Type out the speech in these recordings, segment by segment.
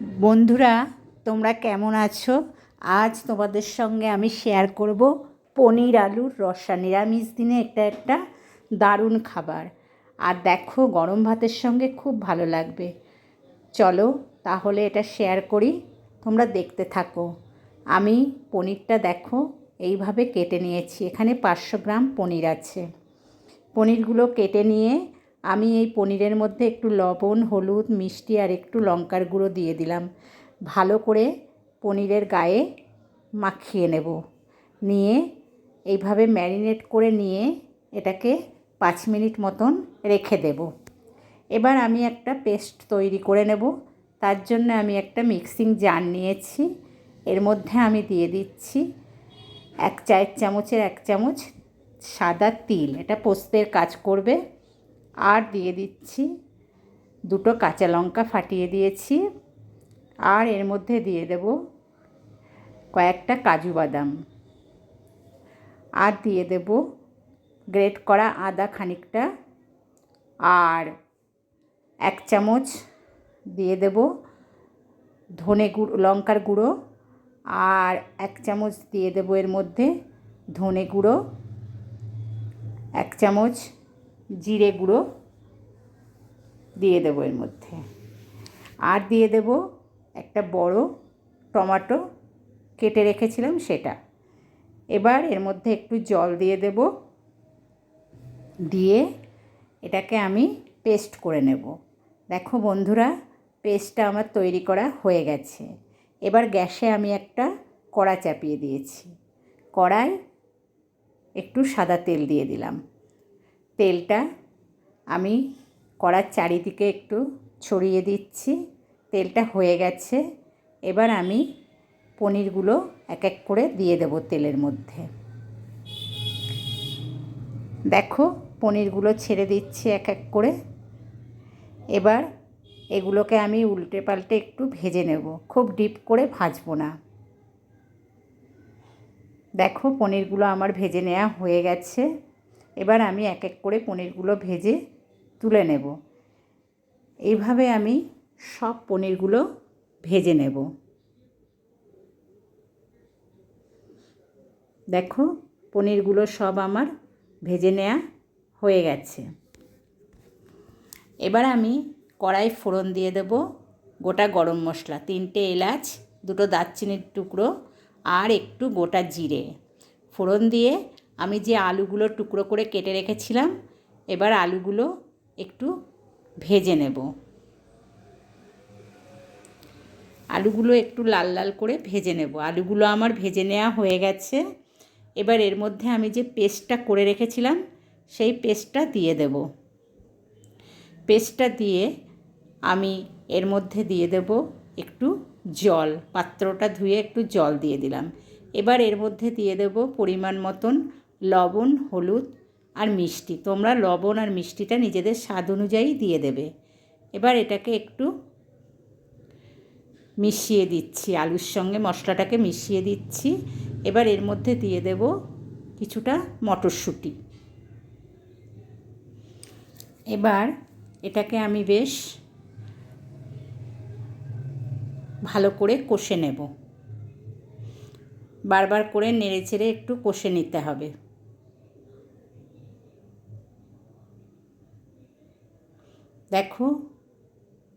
বন্ধুরা, তোমরা কেমন আছো? আজ তোমাদের সঙ্গে আমি শেয়ার করব পনির আলুর রসা নিরামিষ দিনে এটা একটা দারুণ খাবার। আর দেখো, গরম ভাতের সঙ্গে খুব ভালো লাগবে। চলো তাহলে এটা শেয়ার করি, তোমরা দেখতে থাকো। আমি পনিরটা দেখো, এইভাবে কেটে নিয়েছি। এখানে পাঁচশো গ্রাম পনির আছে। পনিরগুলো কেটে নিয়ে আমি এই পনিরের মধ্যে একটু লবণ, হলুদ, মিষ্টি আর একটু লঙ্কার গুঁড়ো দিয়ে দিলাম। ভালো করে পনিরের গায়ে মাখিয়ে নেব। নিয়ে এইভাবে ম্যারিনেট করে নিয়ে এটাকে পাঁচ মিনিট মতন রেখে দেব। এবার আমি একটা পেস্ট তৈরি করে নেব। তার জন্য আমি একটা মিক্সিং জার নিয়েছি। এর মধ্যে আমি দিয়ে দিচ্ছি এক চায়ের চামচের এক চামচ সাদা তিল। এটা পোস্তের কাজ করবে। আর দিয়ে দিচ্ছি দুটো কাঁচা লঙ্কা ফাটিয়ে দিয়েছি। আর এর মধ্যে দিয়ে দেব কয়েকটা কাজু বাদাম। আর দিয়ে দেব গ্রেট করা আদা খানিকটা। আর এক চামচ দিয়ে দেব ধনে গুঁড়ো, লঙ্কার গুঁড়ো। আর এক চামচ দিয়ে দেবো এর মধ্যে ধনে গুঁড়ো। এক চামচ জিরে গুঁড়ো দিয়ে দেবো এর মধ্যে। আর দিয়ে দেব একটা বড় টমাটো কেটে রেখেছিলাম সেটা। এবার এর মধ্যে একটু জল দিয়ে দেব। দিয়ে এটাকে আমি পেস্ট করে নেব। দেখো বন্ধুরা, পেস্টটা আমার তৈরি করা হয়ে গেছে। এবার গ্যাসে আমি একটা কড়া চাপিয়ে দিয়েছি। কড়াই একটু সাদা তেল দিয়ে দিলাম। তেলটা আমি কড়ার চারিদিকে একটু ছড়িয়ে দিচ্ছি। তেলটা হয়ে গেছে। এবার আমি পনিরগুলো এক এক করে দিয়ে দেবো তেলের মধ্যে। দেখো, পনিরগুলো ছেড়ে দিচ্ছি এক এক করে। এবার এগুলোকে আমি উল্টে পাল্টে একটু ভেজে নেব। খুব ডিপ করে ভাজবো না। দেখো, পনিরগুলো আমার ভেজে নেওয়া হয়ে গেছে। এবার আমি এক এক করে পনিরগুলো ভেজে তুলে নেব। এইভাবে আমি সব পনিরগুলো ভেজে নেব। দেখো, পনিরগুলো সব আমার ভেজে নেওয়া হয়ে গেছে। এবার আমি কড়াই ফোড়ন দিয়ে দেব গোটা গরম মশলা, তিনটে এলাচ, দুটো দারচিনির টুকরো আর একটু গোটা জিরে। ফোড়ন দিয়ে আমি যে আলুগুলো টুকরো করে কেটে রেখেছিলাম, এবার আলুগুলো একটু ভেজে নেব। আলুগুলো একটু লাল লাল করে ভেজে নেব। আলুগুলো আমার ভেজে নেওয়া হয়ে গেছে। এবার এর মধ্যে আমি যে পেস্টটা করে রেখেছিলাম, সেই পেস্টটা দিয়ে দেব। পেস্টটা দিয়ে আমি এর মধ্যে দিয়ে দেব একটু জল। পাত্রটা ধুয়ে একটু জল দিয়ে দিলাম। এবার এর মধ্যে দিয়ে দেব পরিমাণ মতন লবণ, হলুদ আর মিষ্টি। তোমরা লবণ আর মিষ্টিটা নিজেদের স্বাদ অনুযায়ী দিয়ে দেবে। এবার এটাকে একটু মিশিয়ে দিচ্ছি। আলুর সঙ্গে মশলাটাকে মিশিয়ে দিচ্ছি। এবার এর মধ্যে দিয়ে দেব কিছুটা মটরশুঁটি। এবার এটাকে আমি বেশ ভালো করে কষে নেব। বারবার করে নেড়ে চেড়ে একটু কষে নিতে হবে। দেখো,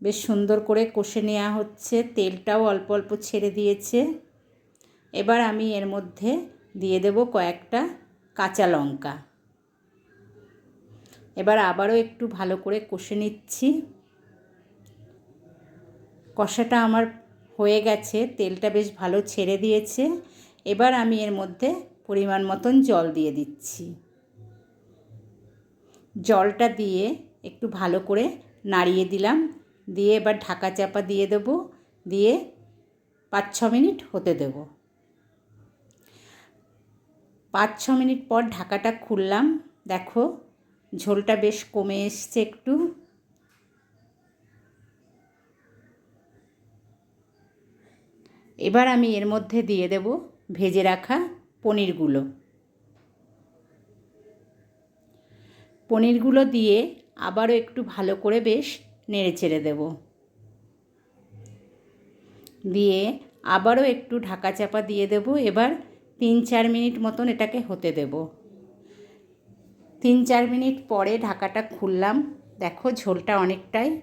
বেশ সুন্দর করে কষে নেওয়া হচ্ছে। তেলটাও অল্প অল্প ছেড়ে দিয়েছে। এবার আমি এর মধ্যে দিয়ে দেব কয়েকটা কাঁচা লঙ্কা। এবার আবারও একটু ভালো করে কষে নিচ্ছি। কষাটা আমার হয়ে গেছে, তেলটা বেশ ভালো ছেড়ে দিয়েছে। এবার আমি এর মধ্যে পরিমাণ মতন জল দিয়ে দিচ্ছি। জলটা দিয়ে একটু ভালো করে নাড়িয়ে দিলাম। দিয়ে এবার ঢাকা চাপা দিয়ে দেব। দিয়ে পাঁচ ছ মিনিট হতে দেব। পাঁচ ছ মিনিট পর ঢাকাটা খুললাম। দেখো, ঝোলটা বেশ কমে এসছে একটু। এবার আমি এর মধ্যে দিয়ে দেব ভেজে রাখা পনিরগুলো। পনিরগুলো দিয়ে আবারও একটু ভালো করে বেশ নেড়ে চেড়ে দেব। দিয়ে আবারও একটু ঢাকা চাপা দিয়ে দেব। এবার তিন চার মিনিট মতন এটাকে হতে দেব। তিন চার মিনিট পরে ঢাকাটা খুললাম। দেখো ঝোলটা অনেকটাই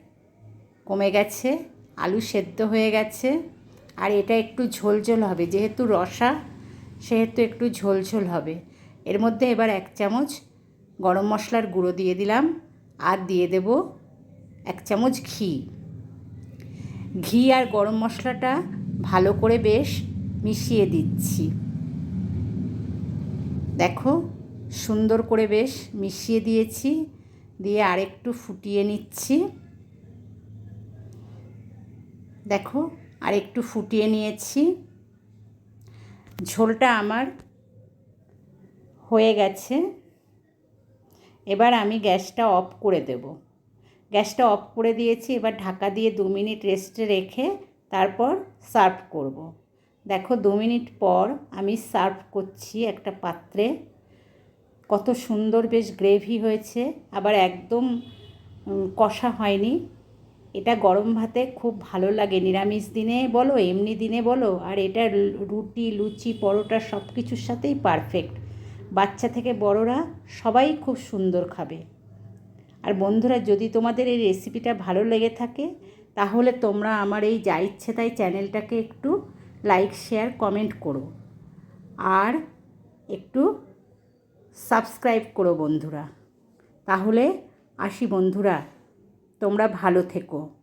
কমে গেছে, আলু সেদ্ধ হয়ে গেছে। আর এটা একটু ঝোল ঝোল হবে, যেহেতু রসা, সেহেতু একটু ঝোল ঝোল হবে। এর মধ্যে এবার এক চামচ গরম মশলার গুঁড়ো দিয়ে দিলাম। আর দিয়ে দেব এক চামচ ঘি। ঘি আর গরম মশলাটা ভালো করে বেশ মিশিয়ে দিচ্ছি। দেখো, সুন্দর করে বেশ মিশিয়ে দিয়েছি, দিয়ে আরেকটু ফুটিয়ে নিচ্ছি। দেখো আর একটু ফুটিয়ে নিয়েছি। ঝোলটা আমার হয়ে গেছে। এবার আমি গ্যাসটা অফ করে দেব। গ্যাসটা অফ করে দিয়েছি, এবার ঢাকা দিয়ে দু মিনিট রেস্টে রেখে তারপর সার্ভ করব। দেখো দু মিনিট পর আমি সার্ভ করছি একটা পাত্রে। কত সুন্দর বেশ গ্রেভি হয়েছে, আবার একদম কষা হয়নি। এটা গরম ভাতে খুব ভালো লাগে। নিরামিষ দিনে বলো, এমনি দিনে বলো, আর এটা রুটি, লুচি, পরোটা সব কিছুর সাথেই পারফেক্ট বাচ্চা থেকে বড়রা সবাই খুব সুন্দর খাবে। আর বন্ধুরা, যদি তোমাদের এই রেসিপিটা ভালো লেগে থাকে, তাহলে তোমরা আমার এই যা ইচ্ছে তাই চ্যানেলটাকে একটু লাইক শেয়ার কমেন্ট করো। আর একটু সাবস্ক্রাইব করো বন্ধুরা। তাহলে আসি বন্ধুরা, তোমরা ভালো থেকো।